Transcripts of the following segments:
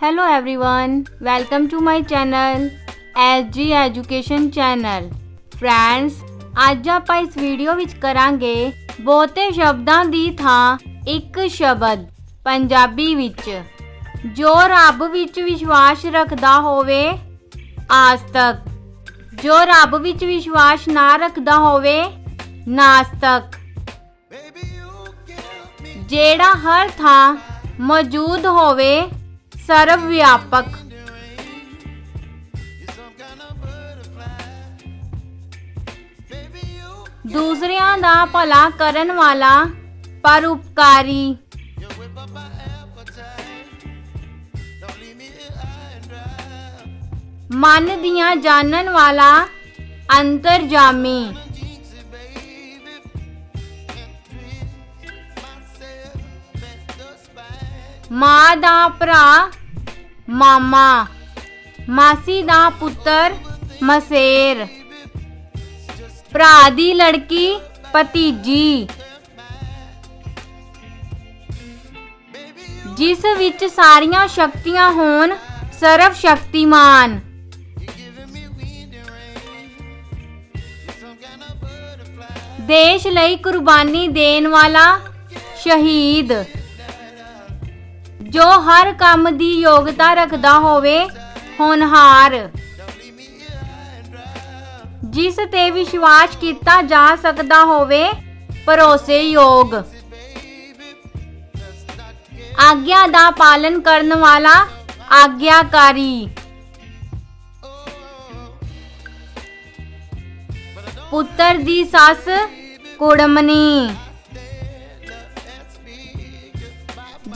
Hello everyone, welcome to my channel SG Education Channel. Friends, ਅੱਜ ਆਪਾਂ ਇਸ video ਵਿੱਚ ਕਰਾਂਗੇ ਬਹੁਤੇ ਸ਼ਬਦਾਂ ਦੀ ਥਾਂ ਇੱਕ ਸ਼ਬਦ ਪੰਜਾਬੀ ਵਿੱਚ ਜੋ ਰੱਬ ਵਿੱਚ ਵਿਸ਼ਵਾਸ ਰੱਖਦਾ ਹੋਵੇ ਆਸਤਕ ਜੋ ਰੱਬ ਵਿੱਚ ਵਿਸ਼ਵਾਸ ਨਾ ਰੱਖਦਾ ਹੋਵੇ ਨਾਸਤਕ ਜਿਹੜਾ ਹਰ ਥਾਂ ਮੌਜੂਦ ਹੋਵੇ ਸਰਵ ਵਿਆਪਕ। ਦੂਸਰਿਆਂ ਦਾ ਭਲਾ ਕਰਨ ਵਾਲਾ ਪਰਉਪਕਾਰੀ। ਮਨ ਦੀਆਂ ਜਾਣਨ ਵਾਲਾ ਅੰਤਰਜਾਮੀ। ਮਾਂ ਦਾ ਭਰਾ ਮਾਮਾ, ਮਾਸੀ ਦਾ ਪੁੱਤਰ ਮਸੇਰ, ਭਰਾ ਦੀ ਲੜਕੀ ਭਤੀਜੀ। ਜਿਸ ਵਿੱਚ ਸਾਰੀਆਂ ਸ਼ਕਤੀਆਂ ਹੋਣ, ਸਰਵ ਸ਼ਕਤੀਮਾਨ। ਦੇਸ਼ ਲਈ ਕੁਰਬਾਨੀ ਦੇਣ ਵਾਲਾ ਸ਼ਹੀਦ। ਜੋ ਹਰ ਕੰਮ ਦੀ ਯੋਗਤਾ ਰੱਖਦਾ ਹੋਵੇ ਹੋਣਹਾਰ ਜਿਸ ਤੇ ਵਿਸ਼ਵਾਸ ਕੀਤਾ ਜਾ ਸਕਦਾ ਹੋਵੇ ਭਰੋਸੇਯੋਗ ਆਗਿਆ ਦਾ ਪਾਲਨ ਕਰਨ ਵਾਲਾ ਆਗਿਆਕਾਰੀ। ਪੁੱਤਰ ਦੀ ਸੱਸ ਕੁੜਮਣੀ।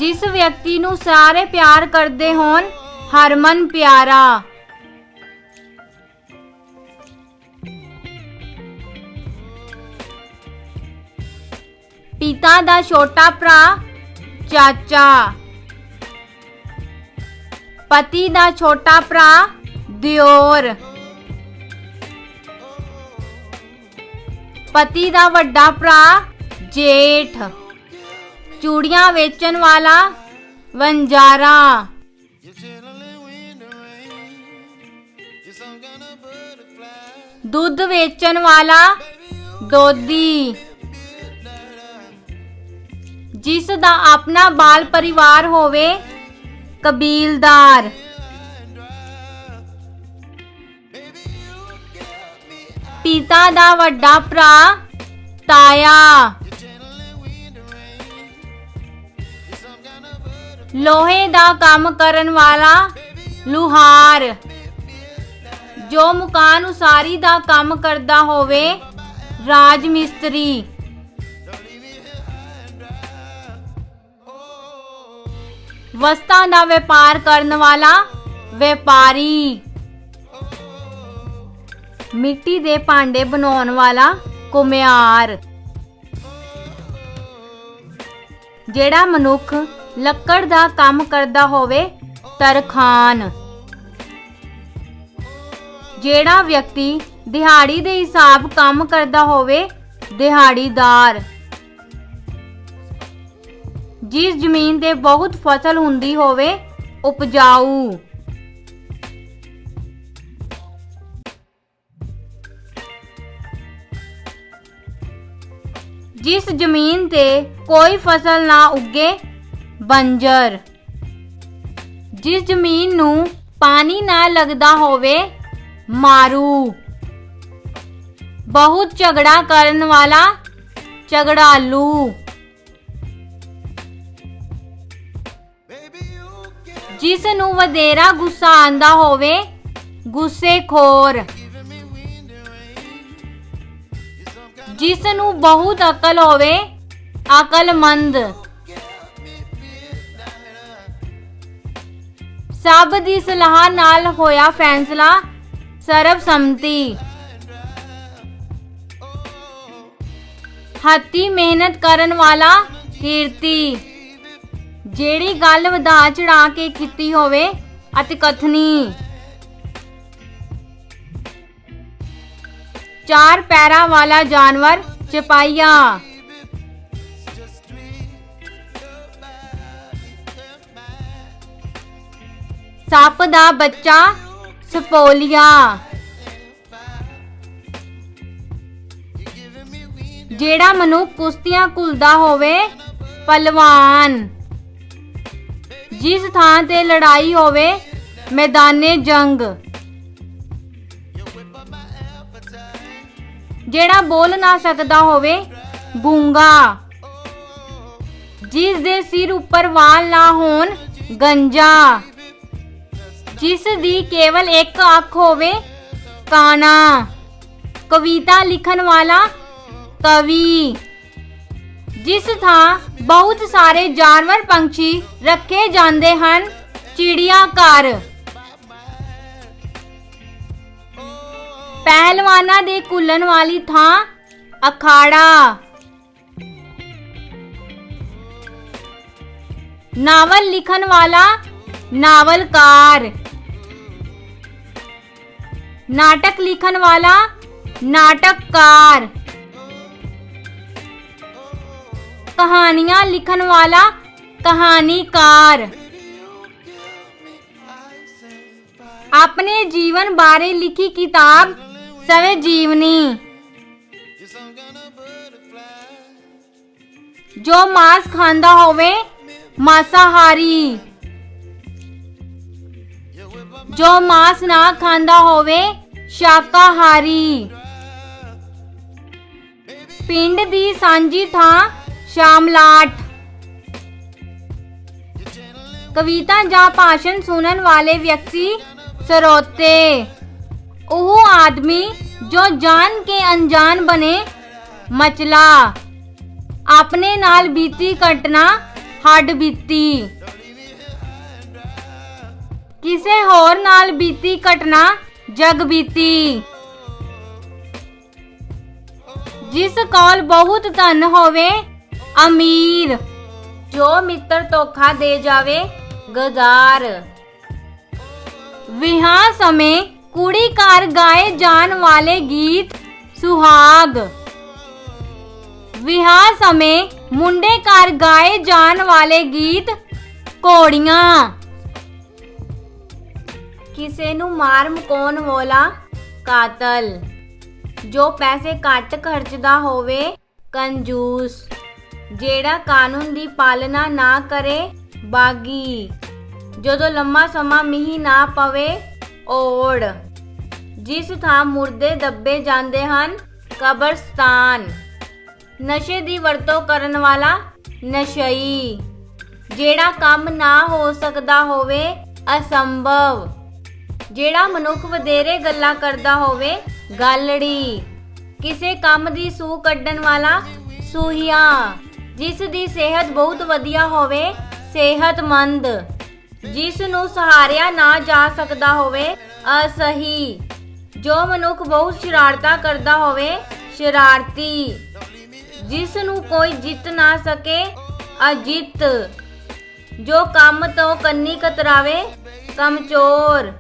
ਜਿਸ ਵਿਅਕਤੀ ਨੂੰ ਸਾਰੇ ਪਿਆਰ ਕਰਦੇ ਹੋਣ, ਹਰਮਨ ਪਿਆਰਾ। ਪਿਤਾ ਦਾ ਛੋਟਾ ਭਰਾ, ਚਾਚਾ। ਪਤੀ ਦਾ ਛੋਟਾ ਭਰਾ, ਦਿਓਰ। ਪਤੀ ਦਾ ਵੱਡਾ ਭਰਾ, ਜੇਠ। ਚੂੜੀਆਂ ਵੇਚਣ ਵਾਲਾ ਵੰਜਾਰਾ ਦੁੱਧ ਵੇਚਣ ਵਾਲਾ ਦੋਦੀ ਜਿਸ ਦਾ ਆਪਣਾ ਬਾਲ ਪਰਿਵਾਰ ਹੋਵੇ ਕਬੀਲਦਾਰ। ਪਿਤਾ ਦਾ ਵੱਡਾ ਭਰਾ ਤਾਇਆ। ਲੋਹੇ ਦਾ ਕੰਮ ਕਰਨ ਵਾਲਾ ਲੁਹਾਰ। ਜੋ ਮਕਾਨ ਉਸਾਰੀ ਦਾ ਕੰਮ ਕਰਦਾ ਹੋਵੇ, ਰਾਜ ਮਿਸਤਰੀ। ਵਸਤਾਂ ਦਾ ਵਪਾਰ ਕਰਨ ਵਾਲਾ ਵਪਾਰੀ। ਮਿੱਟੀ ਦੇ ਭਾਂਡੇ ਬਣਾਉਣ ਵਾਲਾ ਕੁਮਿਆਰ ਜਿਹੜਾ ਮਨੁੱਖ ਲੱਕੜ ਦਾ ਕੰਮ ਕਰਦਾ ਹੋਵੇ, ਤਰਖਾਨ। ਜਿਹੜਾ ਵਿਅਕਤੀ ਦਿਹਾੜੀ ਦੇ ਹਿਸਾਬ ਕੰਮ ਕਰਦਾ ਹੋਵੇ, ਦਿਹਾੜੀਦਾਰ। ਜਿਸ ਜ਼ਮੀਨ ਤੇ ਬਹੁਤ ਫਸਲ ਹੁੰਦੀ ਹੋਵੇ, ਉਪਜਾਊ। ਜਿਸ ਜ਼ਮੀਨ ਤੇ ਕੋਈ ਫਸਲ ਨਾ ਉੱਗੇ ਬੰਜਰ। ਜਿਸ ਜ਼ਮੀਨ ਨੂੰ ਪਾਣੀ ਨਾ ਲੱਗਦਾ ਹੋਵੇ, ਮਾਰੂ। ਬਹੁਤ ਝਗੜਾ ਕਰਨ ਵਾਲਾ ਝਗੜਾਲੂ। ਜਿਸ ਨੂੰ ਵਧੇਰਾ ਗੁੱਸਾ ਆਂਦਾ ਹੋਵੇ, ਗੁੱਸੇਖੋਰ। ਜਿਸ ਨੂੰ ਬਹੁਤ ਅਕਲ ਹੋਵੇ, ਅਕਲਮੰਦ। ਸਭ ਦੀ ਸਲਾਹ ਨਾਲ ਹੋਇਆ ਫੈਸਲਾ ਸਰਬਸੰਮਤੀ ਹੱਤੀ ਮਿਹਨਤ ਕਰਨ ਵਾਲਾ ਕੀਰਤੀ। ਜਿਹੜੀ ਗੱਲ ਵਧਾ ਚੜਾ ਕੇ ਕੀਤੀ ਹੋਵੇ, ਅਤੇ ਕਥਨੀ। ਚਾਰ ਪੈਰਾਂ ਵਾਲਾ ਜਾਨਵਰ, ਚਪਾਈਆ। ਸੱਪ ਦਾ ਬੱਚਾ ਸਪੋਲੀਆ। ਜਿਹੜਾ ਮਨੁੱਖ ਕੁਸ਼ਤੀਆਂ ਘੁਲਦਾ ਹੋਵੇ ਪਹਿਲਵਾਨ ਜਿਸ ਥਾਂ ਤੇ ਲੜਾਈ ਹੋਵੇ, ਮੈਦਾਨੇ ਜੰਗ। ਜਿਹੜਾ ਬੋਲ ਨਾ ਸਕਦਾ ਹੋਵੇ ਗੂੰਗਾ ਜਿਸ ਦੇ ਸਿਰ ਉੱਪਰ ਵਾਲ ਨਾ ਹੋਣ, ਗੰਜਾ। ਜਿਸ ਦੀ ਕੇਵਲ ਇੱਕ ਅੱਖ ਹੋਵੇ ਕਾਣਾ। ਕਵਿਤਾ ਲਿਖਣ ਵਾਲਾ ਕਵੀ। ਜਿਸ ਥਾਂ ਬਹੁਤ ਸਾਰੇ ਜਾਨਵਰ ਪੰਛੀ ਰੱਖੇ ਜਾਂਦੇ ਹਨ, ਚਿੜੀਆ ਘਰ। ਪਹਿਲਵਾਨਾਂ ਦੇ ਕੁੱਲਣ ਵਾਲੀ ਥਾਂ ਅਖਾੜਾ। ਨਾਵਲ ਲਿਖਣ ਵਾਲਾ ਨਾਵਲਕਾਰ। ਨਾਟਕ ਲਿਖਣ ਵਾਲਾ ਨਾਟਕਕਾਰ ਕਹਾਣੀਆਂ ਲਿਖਣ ਵਾਲਾ ਕਹਾਣੀਕਾਰ ਆਪਣੇ ਜੀਵਨ ਬਾਰੇ ਲਿਖੀ ਕਿਤਾਬ ਸਵੇ ਜੀਵਨੀ ਜੋ ਮਾਸ ਖਾਂਦਾ ਹੋਵੇ ਮਾਸਾਹਾਰੀ ਜੋ ਮਾਸ ਨਾ ਖਾਂਦਾ ਹੋਵੇ ਸ਼ਾਕਾਹਾਰੀ ਪਿੰਡ ਦੀ ਸਾਂਝੀ ਥਾਂ ਸ਼ਾਮਲਾਟ ਕਵਿਤਾ ਜਾਂ ਭਾਸ਼ਣ ਸੁਣਨ ਵਾਲੇ ਵਿਅਕਤੀ ਸਰੋਤੇ ਉਹ ਆਦਮੀ ਜੋ ਜਾਣ ਕੇ ਅਣਜਾਣ ਬਣੇ ਮਚਲਾ ਆਪਣੇ ਨਾਲ ਬੀਤੀ ਘਟਨਾ ਹੱਡ ਬੀਤੀ ਕਿਸੇ ਹੋਰ ਨਾਲ ਬੀਤੀ ਘਟਨਾ ਜਗ ਬੀਤੀ ਜਿਸ ਕੋਲ ਬਹੁਤ ਧਨ ਹੋਵੇ ਅਮੀਰ ਜੋ ਮਿੱਤਰ ਧੋਖਾ ਦੇ ਜਾਵੇ ਗਦਾਰ ਵਿਆਹ ਸਮੇਂ ਕੁੜੀ ਘਰ ਗਾਏ ਜਾਣ ਵਾਲੇ ਗੀਤ ਸੁਹਾਗ ਵਿਆਹ ਸਮੇਂ ਮੁੰਡੇ ਘਰ ਗਾਏ ਜਾਣ ਵਾਲੇ ਗੀਤ ਘੋੜੀਆਂ ਕਿਸੇ ਨੂੰ ਮਾਰ ਮੁਕਾਉਣ ਵਾਲਾ ਕਾਤਲ। ਜੋ ਪੈਸੇ ਘੱਟ ਖਰਚਦਾ ਹੋਵੇ, ਕੰਜੂਸ। ਜਿਹੜਾ ਕਾਨੂੰਨ ਦੀ ਪਾਲਣਾ ਨਾ ਕਰੇ, ਬਾਗੀ। ਜਦੋਂ ਲੰਮਾ ਸਮਾਂ ਮੀਂਹ ਨਾ ਪਵੇ ਓੜ ਜਿਸ ਥਾਂ ਮੁਰਦੇ ਦੱਬੇ ਜਾਂਦੇ ਹਨ, ਕਬਰਸਤਾਨ। ਨਸ਼ੇ ਦੀ ਵਰਤੋਂ ਕਰਨ ਵਾਲਾ ਨਸ਼ਈ। ਜਿਹੜਾ ਕੰਮ ਨਾ ਹੋ ਸਕਦਾ ਹੋਵੇ, ਅਸੰਭਵ। ਜਿਹੜਾ ਮਨੁੱਖ ਵਧੇਰੇ ਗੱਲਾਂ ਕਰਦਾ ਹੋਵੇ, ਗਾਲੜੀ। ਕਿਸੇ ਕੰਮ ਦੀ ਸੂ ਕੱਢਣ ਵਾਲਾ ਸੂਹੀਆ, ਜਿਸ ਦੀ ਸਿਹਤ ਬਹੁਤ ਵਧੀਆ ਹੋਵੇ, ਸਿਹਤਮੰਦ। ਜਿਸ ਨੂੰ ਸਹਾਰਿਆ ਨਾ ਜਾ ਸਕਦਾ ਹੋਵੇ, ਅਸਹੀ। ਜੋ ਮਨੁੱਖ ਬਹੁਤ ਸ਼ਰਾਰਤਾਂ ਕਰਦਾ ਹੋਵੇ, ਸ਼ਰਾਰਤੀ। ਜਿਸ ਨੂੰ ਕੋਈ ਜਿੱਤ ਨਾ ਸਕੇ, ਅਜਿੱਤ। ਜੋ ਕੰਮ ਤੋਂ ਕੰਨੀ ਕਤਰਾਵੇ, ਕਮਚੋਰ।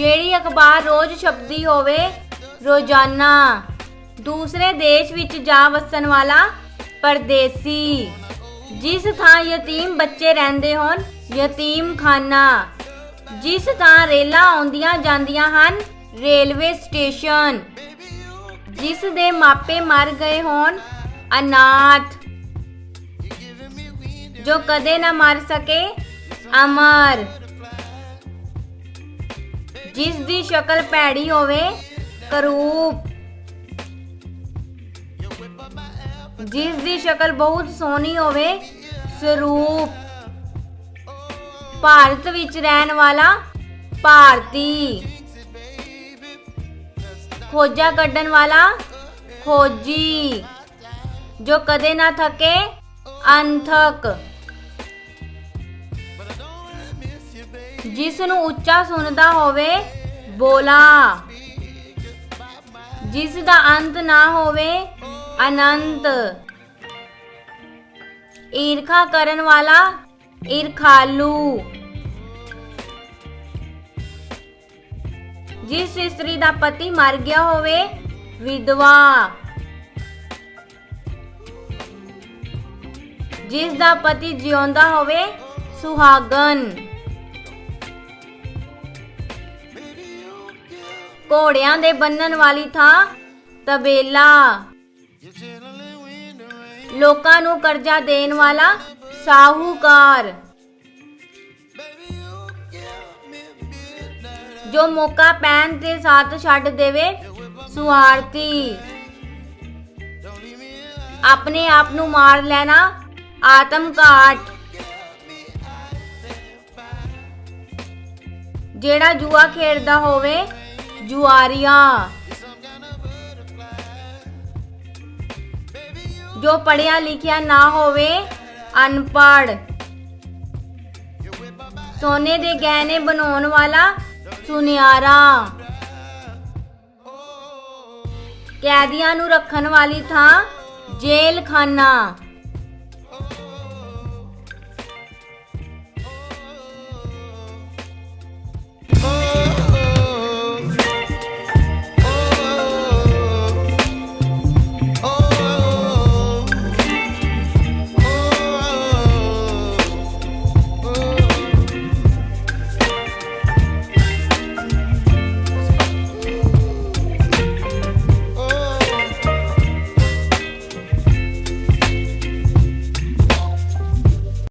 ਜਿਹੜੀ ਅਖਬਾਰ ਰੋਜ਼ ਛਪਦੀ ਹੋਵੇ, ਰੋਜ਼ਾਨਾ। ਦੂਸਰੇ ਦੇਸ਼ ਵਿੱਚ ਜਾ ਵਸਣ ਵਾਲਾ ਪਰਦੇਸੀ। ਜਿਸ ਥਾਂ ਯਤੀਮ ਬੱਚੇ ਰਹਿੰਦੇ ਹੋਣ, ਯਤੀਮ ਖਾਨਾ। ਜਿਸ ਥਾਂ ਰੇਲਾਂ ਆਉਂਦੀਆਂ ਜਾਂਦੀਆਂ ਹਨ, ਰੇਲਵੇ ਸਟੇਸ਼ਨ। ਜਿਸ ਦੇ ਮਾਪੇ ਮਰ ਗਏ ਹੋਣ, ਅਨਾਥ। ਜੋ ਕਦੇ ਨਾ ਮਰ ਸਕੇ, ਅਮਰ। ਜਿਸ ਦੀ ਸ਼ਕਲ ਭੈੜੀ ਹੋਵੇ, ਕਰੂਪ। ਜਿਸ ਦੀ ਸ਼ਕਲ ਬਹੁਤ ਸੋਹਣੀ ਹੋਵੇ, ਸਰੂਪ। ਭਾਰਤ ਵਿੱਚ ਰਹਿਣ ਵਾਲਾ ਭਾਰਤੀ। ਖੋਜਾਂ ਕੱਢਣ ਵਾਲਾ ਖੋਜੀ। ਜੋ ਕਦੇ ਨਾ ਥਕੇ, ਅੰਥਕ। ਜਿਸ ਨੂੰ ਉੱਚਾ ਸੁਣਦਾ ਹੋਵੇ, ਬੋਲਾ। ਜਿਸ ਦਾ ਅੰਤ ਨਾ ਹੋਵੇ, ਅਨੰਤ। ਈਰਖਾ ਕਰਨ ਵਾਲਾ, ਈਰਖਾਲੂ। ਜਿਸ ਇਸਤਰੀ ਦਾ ਪਤੀ ਮਰ ਗਿਆ ਹੋਵੇ, ਵਿਧਵਾ। ਜਿਸ ਦਾ ਪਤੀ ਜਿਉਂਦਾ ਹੋਵੇ, ਸੁਹਾਗਨ। ਘੋੜਿਆਂ ਦੇ ਬੰਨਣ ਵਾਲੀ ਥਾਂ, ਤਬੇਲਾ। ਲੋਕਾਂ ਨੂੰ ਕਰਜ਼ਾ ਦੇਣ ਵਾਲਾ ਸਾਹੂਕਾਰ। ਜੋ ਮੌਕਾ ਪੈਣ ਤੇ ਸਾਥ ਛੱਡ ਦੇਵੇ, ਸੁਆਰਥੀ। ਆਪਣੇ ਆਪ ਨੂੰ ਮਾਰ ਲੈਣਾ ਆਤਮ ਘਾਟ। ਜਿਹੜਾ ਜੂਆ ਖੇਡਦਾ ਹੋਵੇ ਜੁਆਰੀਆ। ਜੋ ਪੜਿਆ ਲਿਖਿਆ ਨਾ ਹੋਵੇ, ਅਨਪੜ੍ਹ। ਸੋਨੇ ਦੇ ਗਹਿਣੇ ਬਣਾਉਣ ਵਾਲਾ ਸੁਨਿਆਰਾ। ਕੈਦੀਆਂ ਨੂੰ ਰੱਖਣ ਵਾਲੀ ਥਾਂ ਜੇਲਖਾਨਾ।